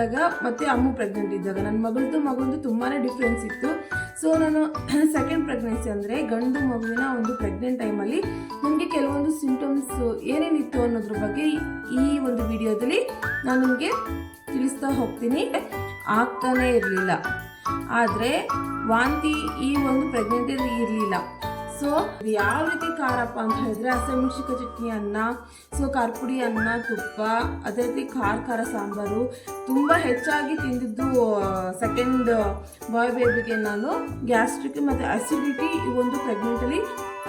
ಇದ್ದಾಗ ಮತ್ತು ಅಮ್ಮು ಪ್ರೆಗ್ನೆಂಟ್ ಇದ್ದಾಗ. ನನ್ನ ಮಗಳದ್ದು ಮಗುಂದು ತುಂಬಾ ಡಿಫ್ರೆನ್ಸ್ ಇತ್ತು. ಸೊ ನಾನು ಸೆಕೆಂಡ್ ಪ್ರೆಗ್ನೆನ್ಸಿ ಅಂದರೆ ಗಂಡು ಮಗುವಿನ ಒಂದು ಪ್ರೆಗ್ನೆಂಟ್ ಟೈಮಲ್ಲಿ ನನಗೆ ಕೆಲವೊಂದು ಸಿಂಟಮ್ಸ್ ಏನೇನಿತ್ತು ಅನ್ನೋದ್ರ ಬಗ್ಗೆ ಈ ಒಂದು ವಿಡಿಯೋದಲ್ಲಿ ನಾನು ನಿಮಗೆ ತಿಳಿಸ್ತಾ ಹೋಗ್ತೀನಿ. ಆಗ್ತಾನೇ ಇರಲಿಲ್ಲ. ಆದರೆ ವಾಂತಿ ಈ ಒಂದು ಪ್ರೆಗ್ನೆಂಟಲ್ಲಿ ಇರಲಿಲ್ಲ. ಸೊ ಯಾವ ರೀತಿ ಖಾರಪ್ಪ ಅಂತ ಹೇಳಿದ್ರೆ ಹಸಿಮೆಣಸಿಕ ಚಟ್ನಿ ಅನ್ನ, ಸೊ ಖಾರಪುಡಿ ಅನ್ನ, ತುಪ್ಪ, ಅದೇ ರೀತಿ ಖಾರ ಖಾರ ಸಾಂಬಾರು. ತುಂಬ ಹೆಚ್ಚಾಗಿ ತಿಂದಿದ್ದು ಸೆಕೆಂಡ್ ಬಾಯ್ ಬೇಬಿಗೆ ನಾನು ಗ್ಯಾಸ್ಟ್ರಿಕ್ ಮತ್ತು ಅಸಿಡಿಟಿ ಈ ಒಂದು ಪ್ರೆಗ್ನೆಂಟಲ್ಲಿ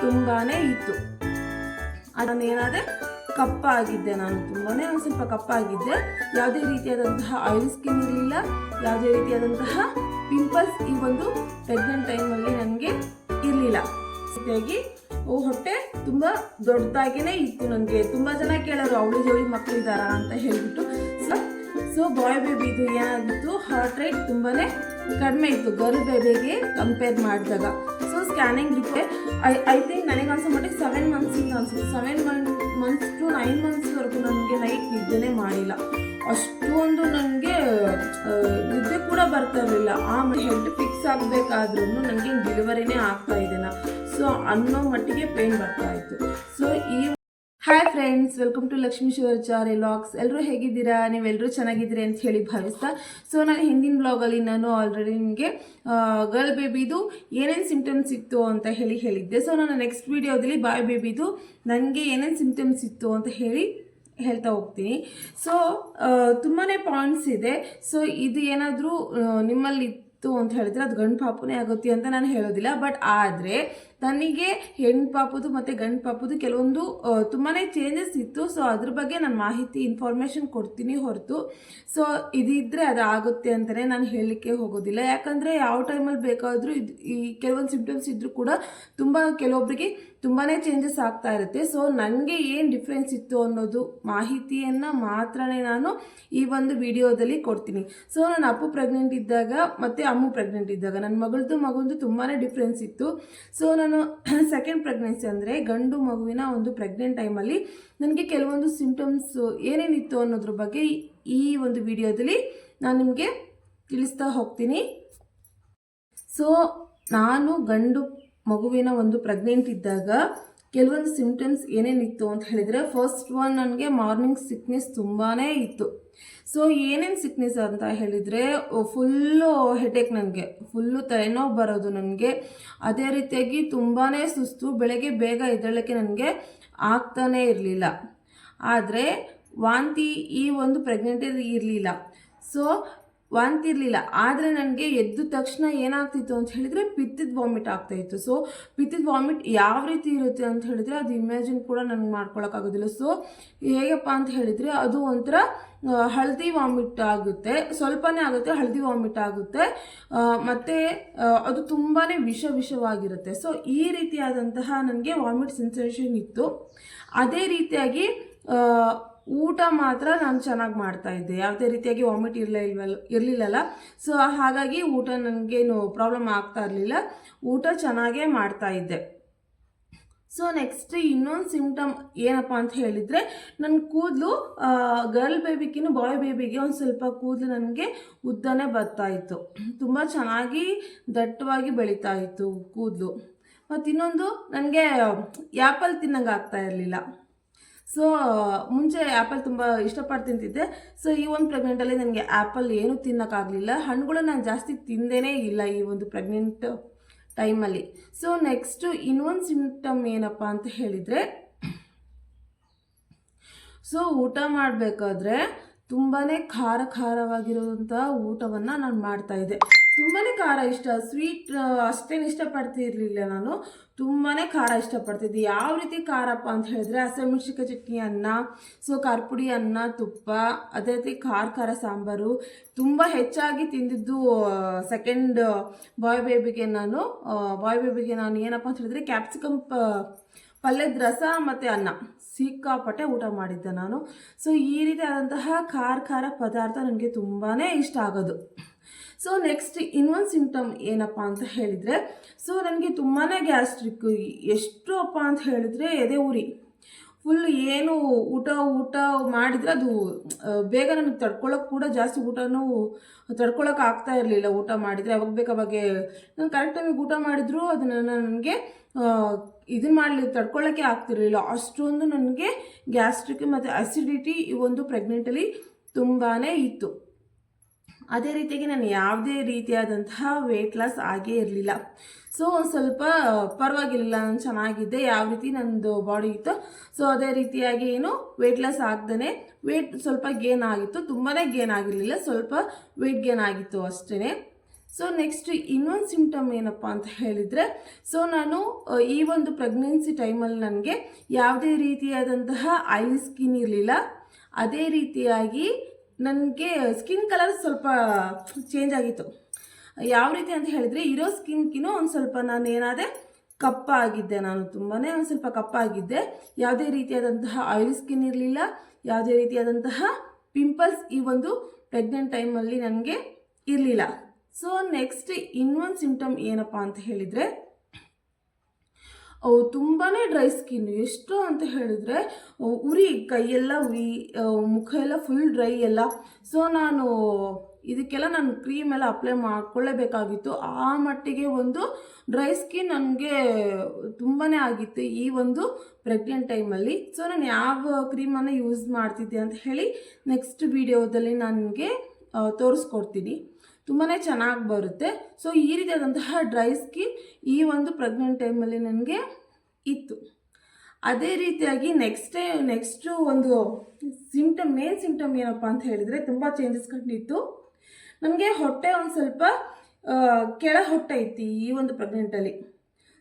ತುಂಬಾ ಇತ್ತು. ನಾನು ಏನಾದರೆ ಕಪ್ಪಾಗಿದ್ದೆ ನಾನು ತುಂಬಾ ಒಂದು ಸ್ವಲ್ಪ ಕಪ್ಪಾಗಿದ್ದೆ ಯಾವುದೇ ರೀತಿಯಾದಂತಹ ಆಯಿಲ್ ಸ್ಕಿನ್ ಇರಲಿಲ್ಲ, ಯಾವುದೇ ರೀತಿಯಾದಂತಹ ಪಿಂಪಲ್ಸ್ ಈ ಒಂದು ಪ್ರೆಗ್ನೆಂಟ್ ಟೈಮಲ್ಲಿ ನನಗೆ ಇರಲಿಲ್ಲ. ಓ, ಹೊಟ್ಟೆ ತುಂಬ ದೊಡ್ಡದಾಗಿನೇ ಇತ್ತು ನನಗೆ ತುಂಬ ಜನ ಕೇಳೋರು, ಅವಳಿ ಜವಳಿ ಮಕ್ಕಳಿದ್ದಾರಾ? ಅಂತ ಹೇಳಿಬಿಟ್ಟು. ಸೊ ಸೊ ಬಾಯ್ ಬೇಬಿದು ಏನಾಗಿತ್ತು? ಹಾರ್ಟ್ ರೇಟ್ ತುಂಬಾ ಕಡಿಮೆ ಇತ್ತು. ಗರ್ಲ್ ಬೇಬಿಗೆ ಕಂಪೇರ್ ಮಾಡಿದಾಗ. ಸೊ ಸ್ಕ್ಯಾನಿಂಗ್ ಇತ್ತೆ. ಐ ಐ ಥಿಂಕ್ ನನಗೆ ಅನ್ಸೋ ಮಟ್ಟಿಗೆ ಸೆವೆನ್ ಮಂತ್ಸಿಂದ ಅನ್ಸುತ್ತೆ. Seven month months to nine ಮಂತ್ಸ್ವರೆಗೂ ನನಗೆ ನೈಟ್ ನಿದ್ದೆನೇ ಮಾಡಿಲ್ಲ. ಅಷ್ಟೊಂದು ನನಗೆ ನಿದ್ದೆ ಕೂಡ ಬರ್ತಾ ಇರಲಿಲ್ಲ. ಆ ಹೆಡ್ ಫಿಕ್ಸ್ ಆಗಬೇಕಾದ್ರೂ ನನಗೆ ಡೆಲಿವರಿನೇ ಆಗ್ತಾ ಇದೆನಾ ಸೊ ಅನ್ನೋ ಮಟ್ಟಿಗೆ ಪೇನ್ ಬರ್ತಾ ಇತ್ತು. ಸೊ ಈ hi friends welcome to Lakshmi Shivacharya vlogs ಎಲ್ಲರೂ ಹೇಗಿದ್ದೀರಾ? ನೀವೆಲ್ಲರೂ ಚೆನ್ನಾಗಿದ್ದೀರಿ ಅಂತ ಹೇಳಿ ಭಾವಿಸ್ತಾ. ಸೊ ನಾನು ಹಿಂದಿನ ಬ್ಲಾಗಲ್ಲಿ ನಾನು ಆಲ್ರೆಡಿ ನಿಮಗೆ ಗರ್ಲ್ ಬೇಬಿದು ಏನೇನು ಸಿಂಪ್ಟಮ್ಸ್ ಇತ್ತು ಅಂತ ಹೇಳಿ ಹೇಳಿದ್ದೆ. ಸೊ ನಾನು ನೆಕ್ಸ್ಟ್ ವೀಡಿಯೋದಲ್ಲಿ ಬಾಯ್ ಬೇಬಿದು ನನಗೆ ಏನೇನು ಸಿಂಪ್ಟಮ್ಸ್ ಇತ್ತು ಅಂತ ಹೇಳಿ ಹೇಳ್ತಾ ಹೋಗ್ತೀನಿ. ಸೊ ತುಂಬಾ ಪಾಯಿಂಟ್ಸ್ ಇದೆ. ಸೊ ಇದು ಏನಾದರೂ ನಿಮ್ಮಲ್ಲಿ ಇತ್ತು ಅಂತ ಹೇಳಿದ್ರೆ ಅದು ಗಂಡು ಪಾಪುನೇ ಆಗುತ್ತೆ ಅಂತ ನಾನು ಹೇಳೋದಿಲ್ಲ. ಬಟ್ ಆದರೆ ನನಗೆ ಹೆಣ್ಣು ಪಾಪದು ಮತ್ತು ಗಂಡು ಪಾಪದು ಕೆಲವೊಂದು ತುಂಬಾ ಚೇಂಜಸ್ ಇತ್ತು. ಸೊ ಅದ್ರ ಬಗ್ಗೆ ನಾನು ಮಾಹಿತಿ ಇನ್ಫಾರ್ಮೇಷನ್ ಕೊಡ್ತೀನಿ ಹೊರತು. ಸೊ ಇದಿದ್ದರೆ ಅದು ಆಗುತ್ತೆ ಅಂತಲೇ ನಾನು ಹೇಳಲಿಕ್ಕೆ ಹೋಗೋದಿಲ್ಲ. ಯಾಕಂದರೆ ಯಾವ ಟೈಮಲ್ಲಿ ಬೇಕಾದರೂ ಇದು, ಈ ಕೆಲವೊಂದು ಸಿಂಪ್ಟಮ್ಸ್ ಇದ್ದರೂ ಕೂಡ ತುಂಬ ಕೆಲವೊಬ್ಬರಿಗೆ ತುಂಬಾ ಚೇಂಜಸ್ ಆಗ್ತಾ ಇರುತ್ತೆ. ಸೊ ನನಗೆ ಏನು ಡಿಫ್ರೆನ್ಸ್ ಇತ್ತು ಅನ್ನೋದು ಮಾಹಿತಿಯನ್ನು ಮಾತ್ರನೇ ನಾನು ಈ ಒಂದು ವಿಡಿಯೋದಲ್ಲಿ ಕೊಡ್ತೀನಿ. ಸೊ ನಾನು ಅಪ್ಪು ಪ್ರೆಗ್ನೆಂಟ್ ಇದ್ದಾಗ ಮತ್ತು ಅಮ್ಮು ಪ್ರೆಗ್ನೆಂಟ್ ಇದ್ದಾಗ ನನ್ನ ಮಗಳದ್ದು ಮಗಂದು ತುಂಬಾ ಡಿಫ್ರೆನ್ಸ್ ಇತ್ತು. ಸೊ ನಾನು ಸೆಕೆಂಡ್ ಪ್ರೆಗ್ನೆನ್ಸಿ ಅಂದರೆ ಗಂಡು ಮಗುವಿನ ಒಂದು ಪ್ರೆಗ್ನೆಂಟ್ ಟೈಮಲ್ಲಿ ನನಗೆ ಕೆಲವೊಂದು ಸಿಂಪ್ಟಮ್ಸ್ ಏನೇನಿತ್ತು ಅನ್ನೋದ್ರ ಬಗ್ಗೆ ಈ ಒಂದು ವಿಡಿಯೋದಲ್ಲಿ ನಾನು ನಿಮಗೆ ತಿಳಿಸ್ತಾ ಹೋಗ್ತೀನಿ. ಸೊ ನಾನು ಗಂಡು ಮಗುವಿನ ಒಂದು ಪ್ರೆಗ್ನೆಂಟ್ ಇದ್ದಾಗ ಕೆಲವೊಂದು ಸಿಂಪ್ಟಮ್ಸ್ ಏನೇನಿತ್ತು ಅಂತ ಹೇಳಿದರೆ ಫಸ್ಟ್ ಒನ್ ನನಗೆ ಮಾರ್ನಿಂಗ್ ಸಿಕ್ನೆಸ್ ತುಂಬಾ ಇತ್ತು. ಸೊ ಏನೇನು ಸಿಕ್ನೆಸ್ ಅಂತ ಹೇಳಿದರೆ ಫುಲ್ಲು ಹೆಡೇಕ್ ನನಗೆ. ಫುಲ್ಲು ತಲೆನೋವು ಬರೋದು ನನಗೆ. ಅದೇ ರೀತಿಯಾಗಿ ತುಂಬಾ ಸುಸ್ತು. ಬೆಳಗ್ಗೆ ಬೇಗ ಎದ್ದೇಳಕ್ಕೆ ನನಗೆ ಆಗ್ತಾನೇ ಇರಲಿಲ್ಲ. ಆದರೆ, ವಾಂತಿ ಈ ಒಂದು ಪ್ರೆಗ್ನೆಂಟಲ್ಲಿ ಇರಲಿಲ್ಲ. ಸೊ ವಾಂತಿ ಇರಲಿಲ್ಲ ಆದರೆ ನನಗೆ ಎದ್ದ ತಕ್ಷಣ ಏನಾಗ್ತಿತ್ತು ಅಂತ ಹೇಳಿದರೆ ಪಿತ್ತದ ವಾಮಿಟ್ ಆಗ್ತಾಯಿತ್ತು ಸೊ ಪಿತ್ತದ ವಾಮಿಟ್ ಯಾವ ರೀತಿ ಇರುತ್ತೆ ಅಂತ ಹೇಳಿದರೆ ಅದು ಇಮ್ಯಾಜಿನ್ ಕೂಡ ನನಗೆ ಮಾಡ್ಕೊಳಕ್ಕಾಗೋದಿಲ್ಲ ಸೊ ಹೇಗಪ್ಪ ಅಂತ ಹೇಳಿದರೆ ಅದು ಒಂಥರ ಹಳದಿ ವಾಮಿಟ್ ಆಗುತ್ತೆ. ಸ್ವಲ್ಪನೇ ಆಗುತ್ತೆ, ಹಳದಿ ವಾಮಿಟ್ ಆಗುತ್ತೆ. ಮತ್ತು ಅದು ತುಂಬಾ ವಿಷ ವಿಷವಾಗಿರುತ್ತೆ. ಸೊ ಈ ರೀತಿಯಾದಂತಹ ನನಗೆ ವಾಮಿಟ್ ಸೆನ್ಸೇಷನ್ ಇತ್ತು. ಅದೇ ರೀತಿಯಾಗಿ ಊಟ ಮಾತ್ರ ನಾನು ಚೆನ್ನಾಗಿ ಮಾಡ್ತಾ ಇದ್ದೆ. ಯಾವುದೇ ರೀತಿಯಾಗಿ ವಾಮಿಟ್ ಇರಲ ಇಲ್ವಲ್ಲ ಇರಲಿಲ್ಲಲ್ಲ. ಸೊ ಹಾಗಾಗಿ ಊಟ ನನಗೇನು ಪ್ರಾಬ್ಲಮ್ ಆಗ್ತಾ ಇರಲಿಲ್ಲ. ಊಟ ಚೆನ್ನಾಗೇ ಮಾಡ್ತಾ ಇದ್ದೆ. ಸೊ ನೆಕ್ಸ್ಟ್ ಇನ್ನೊಂದು ಸಿಂಪ್ಟಮ್ ಏನಪ್ಪ ಅಂತ ಹೇಳಿದರೆ ನನ್ನ ಕೂದಲು ಗರ್ಲ್ ಬೇಬಿಗಿನ ಬಾಯ್ ಬೇಬಿಗೆ ಒಂದು ಸ್ವಲ್ಪ ಕೂದಲು ನನಗೆ ಉದ್ದನೇ ಬರ್ತಾ ಇತ್ತು. ತುಂಬ ಚೆನ್ನಾಗಿ ದಟ್ಟವಾಗಿ ಬೆಳೀತಾ ಇತ್ತು ಕೂದಲು. ಮತ್ತು ಇನ್ನೊಂದು ನನಗೆ ಆ್ಯಪಲ್ ತಿನ್ನಂಗೆ ಆಗ್ತಾ ಇರಲಿಲ್ಲ. ಸೊ ಮುಂಚೆ ಆ್ಯಪಲ್ ತುಂಬ ಇಷ್ಟಪಟ್ಟು ತಿಂತಿದ್ದೆ. ಸೊ ಈ ಒಂದು ಪ್ರೆಗ್ನೆಂಟಲ್ಲಿ ನನಗೆ ಆ್ಯಪಲ್ ಏನೂ ತಿನ್ನೋಕ್ಕಾಗಲಿಲ್ಲ. ಹಣ್ಣುಗಳು ನಾನು ಜಾಸ್ತಿ ತಿಂದೇನೇ ಇಲ್ಲ ಈ ಒಂದು ಪ್ರೆಗ್ನೆಂಟ್ ಟೈಮಲ್ಲಿ ಸೊ ನೆಕ್ಸ್ಟು ಇನ್ನೊಂದು ಸಿಂಪ್ಟಮ್ ಏನಪ್ಪ ಅಂತ ಹೇಳಿದರೆ ಸೊ ಊಟ ಮಾಡಬೇಕಾದ್ರೆ ತುಂಬಾ ಖಾರ ಖಾರವಾಗಿರುವಂಥ ಊಟವನ್ನು ನಾನು ಮಾಡ್ತಾ ಇದ್ದೆ. ತುಂಬಾ ಖಾರ ಇಷ್ಟ. ಸ್ವೀಟ್ ಅಷ್ಟೇನು ಇಷ್ಟಪಡ್ತಿರಲಿಲ್ಲ ನಾನು. ತುಂಬಾ ಖಾರ ಇಷ್ಟಪಡ್ತಿದ್ದೆ. ಯಾವ ರೀತಿ ಖಾರಪ್ಪ ಅಂತ ಹೇಳಿದ್ರೆ ಹಸಿಮೆಣಸಿಕ ಚಟ್ನಿ ಅನ್ನ, ಸೊ ಖಾರಪುಡಿ ಅನ್ನ, ತುಪ್ಪ, ಅದೇ ರೀತಿ ಖಾರ ಖಾರ ಸಾಂಬಾರು. ತುಂಬ ಹೆಚ್ಚಾಗಿ ತಿಂದಿದ್ದು ಸೆಕೆಂಡ್ ಬಾಯ್ ಬೇಬಿಗೆ ನಾನು. ಬಾಯ್ ಬೇಬಿಗೆ ನಾನು ಏನಪ್ಪ ಅಂತ ಹೇಳಿದ್ರೆ ಕ್ಯಾಪ್ಸಿಕಮ್ ಪಲ್ಯದ ರಸ ಮತ್ತು ಅನ್ನ. ಸಿಕ್ಕಾಪಟ್ಟೆ ಊಟ ಮಾಡಿದ್ದೆ ನಾನು. ಸೊ ಈ ರೀತಿ ಖಾರ ಖಾರ ಪದಾರ್ಥ ನನಗೆ ತುಂಬಾ ಇಷ್ಟ ಆಗೋದು. ಸೊ ನೆಕ್ಸ್ಟ್ ಇನ್ನೊಂದು ಸಿಂಪ್ಟಮ್ ಏನಪ್ಪ ಅಂತ ಹೇಳಿದರೆ ಸೊ ನನಗೆ ತುಂಬಾ ಗ್ಯಾಸ್ಟ್ರಿಕ್ ಎಷ್ಟು ಅಪ್ಪ ಅಂತ ಹೇಳಿದರೆ ಎದೆ ಉರಿ. ಫುಲ್ ಏನು ಊಟ ಊಟ ಮಾಡಿದರೆ ಅದು ಬೇಗ ನನಗೆ ತಡ್ಕೊಳ್ಳೋಕೆ ಕೂಡ ಜಾಸ್ತಿ ಊಟನೂ ತಡ್ಕೊಳ್ಳೋಕೆ ಆಗ್ತಾ ಇರಲಿಲ್ಲ. ಊಟ ಮಾಡಿದರೆ ಅವಾಗ ಬೇಕಾವಾಗೆ ನಾನು ಕರೆಕ್ಟ್ ಟೈಮಿಗೆ ಊಟ ಮಾಡಿದ್ರು ಅದನ್ನು ನನಗೆ ಇದನ್ನ ಮಾಡಲಿ ತಡ್ಕೊಳ್ಳೋಕ್ಕೆ ಆಗ್ತಿರಲಿಲ್ಲ. ಅಷ್ಟೊಂದು ನನಗೆ ಗ್ಯಾಸ್ಟ್ರಿಕ್ ಮತ್ತು ಅಸಿಡಿಟಿ ಈ ಒಂದು ಪ್ರೆಗ್ನೆಂಟಲ್ಲಿ ತುಂಬಾ ಇತ್ತು. ಅದೇ ರೀತಿಯಾಗಿ ನಾನು ಯಾವುದೇ ರೀತಿಯಾದಂತಹ ವೆಯ್ಟ್ ಲಾಸ್ ಆಗೇ ಇರಲಿಲ್ಲ. ಸೊ ಒಂದು ಸ್ವಲ್ಪ ಪರವಾಗಿಲ್ಲ ನಾನು ಚೆನ್ನಾಗಿದ್ದೆ, ಯಾವ ರೀತಿ ನನ್ನದು ಬಾಡಿ ಇತ್ತು ಸೊ ಅದೇ ರೀತಿಯಾಗಿ ಏನು ವೆಯ್ಟ್ ಲಾಸ್ ಆಗ್ದೇ ವೆಯ್ಟ್ ಸ್ವಲ್ಪ ಗೇನ್ ಆಗಿತ್ತು ತುಂಬಾ ಗೇನ್ ಆಗಿರಲಿಲ್ಲ, ಸ್ವಲ್ಪ ವೆಯ್ಟ್ ಗೇನ್ ಆಗಿತ್ತು ಅಷ್ಟೇ ಸೊ ನೆಕ್ಸ್ಟ್ ಇನ್ನೊಂದು ಸಿಮ್ಟಮ್ ಏನಪ್ಪ ಅಂತ ಹೇಳಿದರೆ ಸೊ ನಾನು ಈ ಒಂದು ಪ್ರೆಗ್ನೆನ್ಸಿ ಟೈಮಲ್ಲಿ ನನಗೆ ಯಾವುದೇ ರೀತಿಯಾದಂತಹ ಐ ಸ್ಕಿನ್ ಇರಲಿಲ್ಲ. ಅದೇ ರೀತಿಯಾಗಿ ನನಗೆ ಸ್ಕಿನ್ ಕಲರ್ ಸ್ವಲ್ಪ ಚೇಂಜ್ ಆಗಿತ್ತು. ಯಾವ ರೀತಿ ಅಂತ ಹೇಳಿದರೆ, ಇರೋ ಸ್ಕಿನ್ಗಿನೂ ಒಂದು ಸ್ವಲ್ಪ ನಾನು ಏನಾದೆ ಕಪ್ಪಾಗಿದ್ದೆ ನಾನು. ತುಂಬಾ ಒಂದು ಸ್ವಲ್ಪ ಕಪ್ಪಾಗಿದ್ದೆ ಯಾವುದೇ ರೀತಿಯಾದಂತಹ ಆಯಿಲ್ ಸ್ಕಿನ್ ಇರಲಿಲ್ಲ. ಯಾವುದೇ ರೀತಿಯಾದಂತಹ ಪಿಂಪಲ್ಸ್ ಈ ಒಂದು ಪ್ರೆಗ್ನೆಂಟ್ ಟೈಮಲ್ಲಿ ನನಗೆ ಇರಲಿಲ್ಲ. ಸೊ ನೆಕ್ಸ್ಟ್ ಇನ್ನೊಂದು ಸಿಂಪ್ಟಮ್ ಏನಪ್ಪ ಅಂತ ಹೇಳಿದರೆ ತುಂಬಾ ಡ್ರೈ ಸ್ಕಿನ್ ಎಷ್ಟು ಅಂತ ಹೇಳಿದರೆ ಉರಿ, ಕೈಯೆಲ್ಲ ಉರಿ ಮುಖ ಎಲ್ಲ ಫುಲ್ ಡ್ರೈ ಎಲ್ಲ. ಸೊ ನಾನು ಇದಕ್ಕೆಲ್ಲ ನಾನು ಕ್ರೀಮ್ ಎಲ್ಲ ಅಪ್ಲೈ ಮಾಡ್ಕೊಳ್ಳೇಬೇಕಾಗಿತ್ತು. ಆ ಮಟ್ಟಿಗೆ ಒಂದು ಡ್ರೈ ಸ್ಕಿನ್ ನನಗೆ ತುಂಬಾ ಆಗಿತ್ತು ಈ ಒಂದು ಪ್ರೆಗ್ನೆಂಟ್ ಟೈಮಲ್ಲಿ ಸೊ ನಾನು ಯಾವ ಕ್ರೀಮನ್ನು ಯೂಸ್ ಮಾಡ್ತಿದ್ದೆ ಅಂತ ಹೇಳಿ ನೆಕ್ಸ್ಟ್ ವಿಡಿಯೋದಲ್ಲಿ ನನಗೆ ತೋರಿಸ್ಕೊಡ್ತೀನಿ. ತುಂಬಾ ಚೆನ್ನಾಗಿ ಬರುತ್ತೆ. ಸೊ ಈ ರೀತಿಯಾದಂತಹ ಡ್ರೈ ಸ್ಕಿನ್ ಈ ಒಂದು ಪ್ರೆಗ್ನೆಂಟ್ ಟೈಮಲ್ಲಿ ನನಗೆ ಇತ್ತು. ಅದೇ ರೀತಿಯಾಗಿ ನೆಕ್ಸ್ಟ್ ನೆಕ್ಸ್ಟು ಒಂದು ಸಿಂಟಮ್ ಮೇನ್ ಸಿಂಟಮ್ ಏನಪ್ಪ ಅಂತ ಹೇಳಿದರೆ ತುಂಬ ಚೇಂಜಸ್ ಕಂಡಿತ್ತು. ನನಗೆ ಹೊಟ್ಟೆ ಒಂದು ಸ್ವಲ್ಪ ಕೆಳ ಹೊಟ್ಟೆ ಇತ್ತು ಈ ಒಂದು ಪ್ರೆಗ್ನೆಂಟಲ್ಲಿ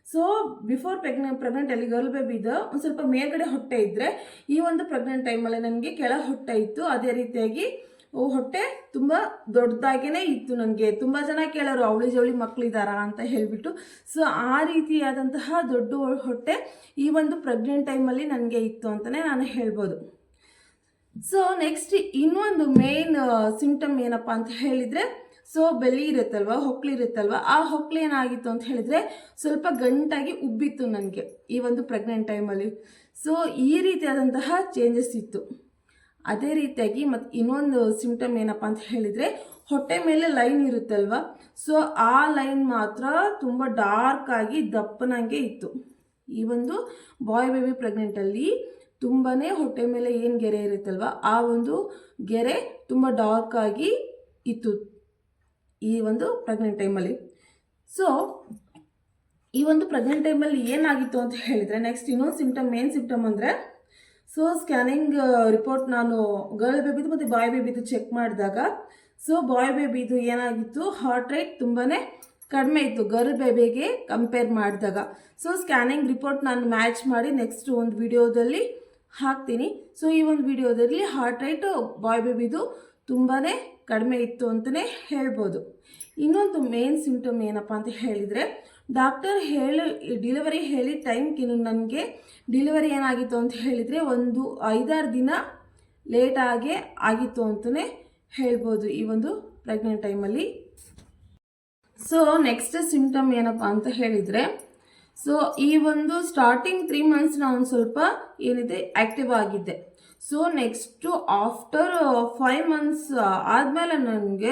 ಸೊ ಬಿಫೋರ್ ಪ್ರೆಗ್ನೆ ಪ್ರೆಗ್ನೆಂಟಲ್ಲಿ ಗರ್ಲ್ ಬೇಬಿದು ಒಂದು ಸ್ವಲ್ಪ ಮೇಲ್ಗಡೆ ಹೊಟ್ಟೆ ಇದ್ದರೆ ಈ ಒಂದು ಪ್ರೆಗ್ನೆಂಟ್ ಟೈಮಲ್ಲಿ ನನಗೆ ಕೆಳ ಹೊಟ್ಟೆ ಇತ್ತು. ಅದೇ ರೀತಿಯಾಗಿ ಹೊಟ್ಟೆ ತುಂಬ ದೊಡ್ಡದಾಗೇ ಇತ್ತು ನನಗೆ ತುಂಬ ಜನ ಕೇಳೋರು, ಅವಳಿ ಜವಳಿ ಮಕ್ಕಳಿದ್ದಾರಾ ಅಂತ ಹೇಳಿಬಿಟ್ಟು. ಸೊ ಆ ರೀತಿಯಾದಂತಹ ದೊಡ್ಡ ಹೊಟ್ಟೆ ಈ ಒಂದು ಪ್ರೆಗ್ನೆಂಟ್ ಟೈಮಲ್ಲಿ ನನಗೆ ಇತ್ತು ಅಂತಲೇ ನಾನು ಹೇಳ್ಬೋದು. ಸೊ ನೆಕ್ಸ್ಟ್ ಇನ್ನೊಂದು ಮೇನ್ ಸಿಂಟಮ್ ಏನಪ್ಪ ಅಂತ ಹೇಳಿದರೆ ಸೊ ಬೆಲ್ಲಿ ಇರುತ್ತಲ್ವ, ಹೊಕ್ಳಿ ಇರುತ್ತಲ್ವ, ಆ ಏನಾಗಿತ್ತು ಅಂತ ಹೇಳಿದರೆ, ಸ್ವಲ್ಪ ಗಂಟಾಗಿ ಉಬ್ಬಿತ್ತು ನನಗೆ ಈ ಒಂದು ಪ್ರೆಗ್ನೆಂಟ್ ಟೈಮಲ್ಲಿ ಸೊ ಈ ರೀತಿಯಾದಂತಹ ಚೇಂಜಸ್ ಇತ್ತು. ಅದೇ ರೀತಿಯಾಗಿ ಮತ್ತು ಇನ್ನೊಂದು ಸಿಂಟಮ್ ಏನಪ್ಪ ಅಂತ ಹೇಳಿದರೆ ಹೊಟ್ಟೆ ಮೇಲೆ ಲೈನ್ ಇರುತ್ತಲ್ವ? ಸೊ ಆ ಲೈನ್ ಮಾತ್ರ ತುಂಬ ಡಾರ್ಕ್ ಆಗಿ ದಪ್ಪನಂಗೆ ಇತ್ತು. ಈ ಒಂದು ಬಾಯ್ ಬೇಬಿ ಪ್ರೆಗ್ನೆಂಟಲ್ಲಿ ತುಂಬಾ ಹೊಟ್ಟೆ ಮೇಲೆ ಏನು ಗೆರೆ ಇರುತ್ತಲ್ವ? ಆ ಒಂದು ಗೆರೆ ತುಂಬ ಡಾರ್ಕ್ ಆಗಿ ಇತ್ತು ಈ ಒಂದು ಪ್ರೆಗ್ನೆಂಟ್ ಟೈಮಲ್ಲಿ ಸೊ ಈ ಒಂದು ಪ್ರೆಗ್ನೆಂಟ್ ಟೈಮಲ್ಲಿ ಏನಾಗಿತ್ತು ಅಂತ ಹೇಳಿದರೆ ನೆಕ್ಸ್ಟ್ ಇನ್ನೊಂದು ಸಿಂಪ್ಟಮ್ ಮೇನ್ ಸಿಂಪ್ಟಮ್ ಅಂದರೆ ಸೊ ಸ್ಕ್ಯಾನಿಂಗ್ ರಿಪೋರ್ಟ್ ನಾನು ಗರ್ಲ್ ಬೇಬಿದು ಮತ್ತು ಬಾಯ್ ಬೇಬಿದು ಚೆಕ್ ಮಾಡಿದಾಗ ಸೊ ಬಾಯ್ ಬೇಬಿದು ಏನಾಗಿತ್ತು? ಹಾರ್ಟ್ ರೇಟ್ ತುಂಬಾ ಕಡಿಮೆ ಇತ್ತು ಗರ್ಲ್ ಬೇಬಿಗೆ ಕಂಪೇರ್ ಮಾಡಿದಾಗ. ಸೊ ಸ್ಕ್ಯಾನಿಂಗ್ ರಿಪೋರ್ಟ್ ನಾನು ಮ್ಯಾಚ್ ಮಾಡಿ ನೆಕ್ಸ್ಟ್ ಒಂದು ವಿಡಿಯೋದಲ್ಲಿ ಹಾಕ್ತೀನಿ. ಸೊ ಈ ಒಂದು ವಿಡಿಯೋದಲ್ಲಿ ಹಾರ್ಟ್ ರೇಟ್ ಬಾಯ್ ಬೇಬಿದು ತುಂಬಾ ಕಡಿಮೆ ಇತ್ತು ಅಂತಲೇ ಹೇಳ್ಬೋದು. ಇನ್ನೊಂದು ಮೇನ್ ಸಿಂಪ್ಟಮ್ ಏನಪ್ಪ ಅಂತ ಹೇಳಿದರೆ ಡಾಕ್ಟರ್ ಹೇಳಿ, ಡಿಲಿವರಿ ಹೇಳಿ ಟೈಮ್ಗಿನ್ನು ನನಗೆ ಡಿಲಿವರಿ ಏನಾಗಿತ್ತು ಅಂತ ಹೇಳಿದರೆ ಒಂದು ಐದಾರು ದಿನ ಲೇಟಾಗೇ ಆಗಿತ್ತು ಅಂತಲೇ ಹೇಳ್ಬೋದು ಈ ಒಂದು ಪ್ರೆಗ್ನೆಂಟ್ ಟೈಮಲ್ಲಿ ಸೊ ನೆಕ್ಸ್ಟ್ ಸಿಮ್ಟಮ್ ಏನಪ್ಪ ಅಂತ ಹೇಳಿದರೆ ಸೊ ಈ ಒಂದು ಸ್ಟಾರ್ಟಿಂಗ್ ತ್ರೀ ಮಂತ್ಸ್ ನಾನು ಸ್ವಲ್ಪ ಏನಿದೆ ಆ್ಯಕ್ಟಿವ್ ಆಗಿದ್ದೆ. So next after five months ಆದಮೇಲೆ ನನಗೆ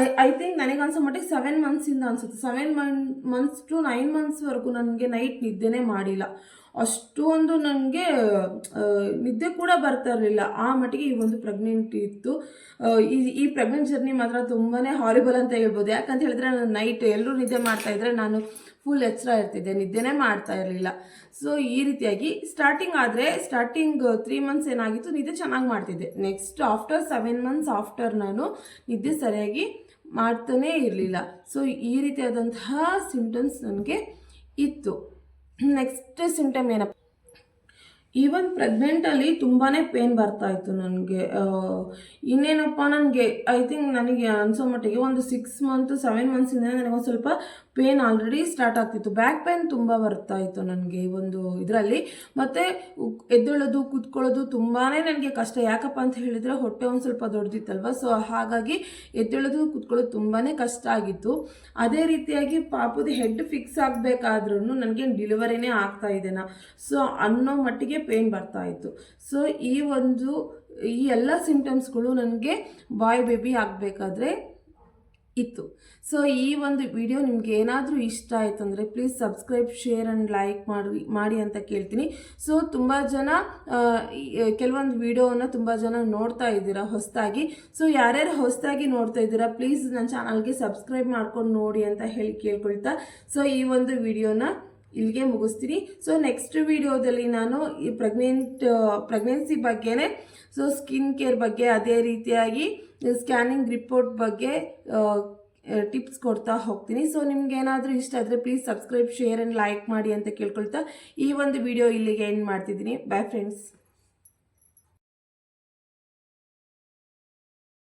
ಐ ಐ ಥಿಂಕ್ ನನಗೆ ಅನ್ಸೋ ಮಟ್ಟಿಗೆ ಸೆವೆನ್ ಮಂತ್ಸಿಂದ ಅನಿಸುತ್ತೆ. ಸೆವೆನ್ ಮನ್ ಮಂತ್ಸ್ ಟು ನೈನ್ ಮಂತ್ಸ್ವರೆಗೂ ನನಗೆ ನೈಟ್ ನಿದ್ದೆನೇ ಮಾಡಿಲ್ಲ. ಅಷ್ಟೊಂದು ನನಗೆ ನಿದ್ದೆ ಕೂಡ ಬರ್ತಾ ಇರಲಿಲ್ಲ. ಆ ಮಟ್ಟಿಗೆ ಈ ಒಂದು ಪ್ರೆಗ್ನೆಂಟ್ ಇತ್ತು. ಈ ಈ ಪ್ರೆಗ್ನೆಂಟ್ ಜರ್ನಿ ಮಾತ್ರ ತುಂಬಾ ಹಾರಿಬಲ್ ಅಂತ ಹೇಳ್ಬೋದು. ಯಾಕಂತ ಹೇಳಿದ್ರೆ ನಾನು ನೈಟ್ ಎಲ್ಲರೂ ನಿದ್ದೆ ಮಾಡ್ತಾ ಇದ್ರೆ ನಾನು ಫುಲ್ ಎಚ್ಚರ ಇರ್ತಿದ್ದೆ. ನಿದ್ದೆನೇ ಮಾಡ್ತಾ ಇರಲಿಲ್ಲ. ಸೊ ಈ ರೀತಿಯಾಗಿ ಸ್ಟಾರ್ಟಿಂಗ್ ಆದರೆ ಸ್ಟಾರ್ಟಿಂಗ್ ತ್ರೀ ಮಂತ್ಸ್ ಏನಾಗಿತ್ತು, ನಿದ್ದೆ ಚೆನ್ನಾಗಿ ಮಾಡ್ತಿದ್ದೆ. Next after seven months after ನಾನು ನಿದ್ದೆ ಸರಿಯಾಗಿ ಮಾಡ್ತಾನೇ ಇರಲಿಲ್ಲ. ಸೊ ಈ ರೀತಿಯಾದಂತಹ ಸಿಂಪ್ಟಮ್ಸ್ ನನಗೆ ಇತ್ತು. ನೆಕ್ಸ್ಟ್ ಸಿಂಟಮ್ ಏನಪ್ಪ? ಈವನ್ ಪ್ರೆಗ್ನೆಂಟಲ್ಲಿ ತುಂಬಾ ಪೇನ್ ಬರ್ತಾ ಇತ್ತು ನನಗೆ. ಇನ್ನೇನಪ್ಪ ನನಗೆ ಐ ಥಿಂಕ್ ನನಗೆ ಅನ್ಸೋ ಮಟ್ಟಿಗೆ ಒಂದು ಸಿಕ್ಸ್ ಮಂತ್ ಸೆವೆನ್ ಮಂತ್ಸಿಂದ ನನಗೆ ಸ್ವಲ್ಪ ಪೇನ್ ಆಲ್ರೆಡಿ ಸ್ಟಾರ್ಟ್ ಆಗ್ತಿತ್ತು. ಬ್ಯಾಕ್ ಪೇನ್ ತುಂಬ ಬರ್ತಾ ಇತ್ತು ನನಗೆ ಒಂದು ಇದರಲ್ಲಿ. ಮತ್ತು ಎದ್ದೇಳೋದು, ಕೂತ್ಕೊಳ್ಳೋದು ತುಂಬಾ ನನಗೆ ಕಷ್ಟ. ಯಾಕಪ್ಪ ಅಂತ ಹೇಳಿದರೆ ಹೊಟ್ಟೆ ಒಂದು ಸ್ವಲ್ಪ ದೊಡ್ಡದಿತ್ತಲ್ವ ಸೊ ಹಾಗಾಗಿ ಎದ್ದೇಳೋದು, ಕೂತ್ಕೊಳ್ಳೋದು ತುಂಬಾ ಕಷ್ಟ ಆಗಿತ್ತು. ಅದೇ ರೀತಿಯಾಗಿ ಪಾಪದ ಹೆಡ್ ಫಿಕ್ಸ್ ಆಗಬೇಕಾದ್ರೂ ನನಗೆ ಡೆಲಿವರಿನೇ ಆಗ್ತಾ ಇದೆನಾ ಸೊ ಅನ್ನೋ ಮಟ್ಟಿಗೆ ಪೇನ್ ಬರ್ತಾ ಇತ್ತು. ಸೊ ಈ ಒಂದು, ಈ ಎಲ್ಲ ಸಿಂಪ್ಟಮ್ಸ್ಗಳು ನನಗೆ ಬಾಯ್ ಬೇಬಿ ಆಗಬೇಕಾದ್ರೆ ಇತ್ತು. ಸೊ ಈ ಒಂದು ವಿಡಿಯೋ ನಿಮ್ಗೆ ಏನಾದರೂ ಇಷ್ಟ ಆಯಿತು ಅಂದರೆ please subscribe share and like ಮಾಡಿ ಮಾಡಿ ಅಂತ ಕೇಳ್ತೀನಿ. ಸೊ ತುಂಬ ಜನ ಕೆಲವೊಂದು ವಿಡಿಯೋವನ್ನು ತುಂಬ ಜನ ನೋಡ್ತಾ ಇದ್ದೀರಾ ಹೊಸದಾಗಿ. ಸೊ ಯಾರ್ಯಾರು ಹೊಸದಾಗಿ ನೋಡ್ತಾ ಇದ್ದೀರಾ ಪ್ಲೀಸ್ ನನ್ನ ಚಾನಲ್ಗೆ ಸಬ್ಸ್ಕ್ರೈಬ್ ಮಾಡ್ಕೊಂಡು ನೋಡಿ ಅಂತ ಹೇಳಿ ಕೇಳ್ಕೊಳ್ತಾ. ಸೊ ಈ ಒಂದು ವಿಡಿಯೋನ ಇಲ್ಲಿಗೆ ಮುಗಿಸ್ತೀನಿ ಸೊ ನೆಕ್ಸ್ಟ್ ವಿಡಿಯೋದಲ್ಲಿ ನಾನು ಈ ಪ್ರೆಗ್ನೆಂಟ್ ಪ್ರೆಗ್ನೆನ್ಸಿ ಬಗ್ಗೆನೇ ಸೊ ಸ್ಕಿನ್ ಕೇರ್ ಬಗ್ಗೆ ಅದೇ ರೀತಿಯಾಗಿ ಸ್ಕ್ಯಾನಿಂಗ್ ರಿಪೋರ್ಟ್ ಬಗ್ಗೆ ಟಿಪ್ಸ್ ಕೊಡ್ತಾ ಹೋಗ್ತೀನಿ. ಸೊ ನಿಮ್ಗೆ ಏನಾದರೂ ಇಷ್ಟ ಆದರೆ please subscribe share and like ಮಾಡಿ ಅಂತ ಕೇಳ್ಕೊಳ್ತಾ ಈ ಒಂದು ವಿಡಿಯೋ ಇಲ್ಲಿಗೆ ಎಂಡ್ ಮಾಡ್ತಿದ್ದೀನಿ. Bye friends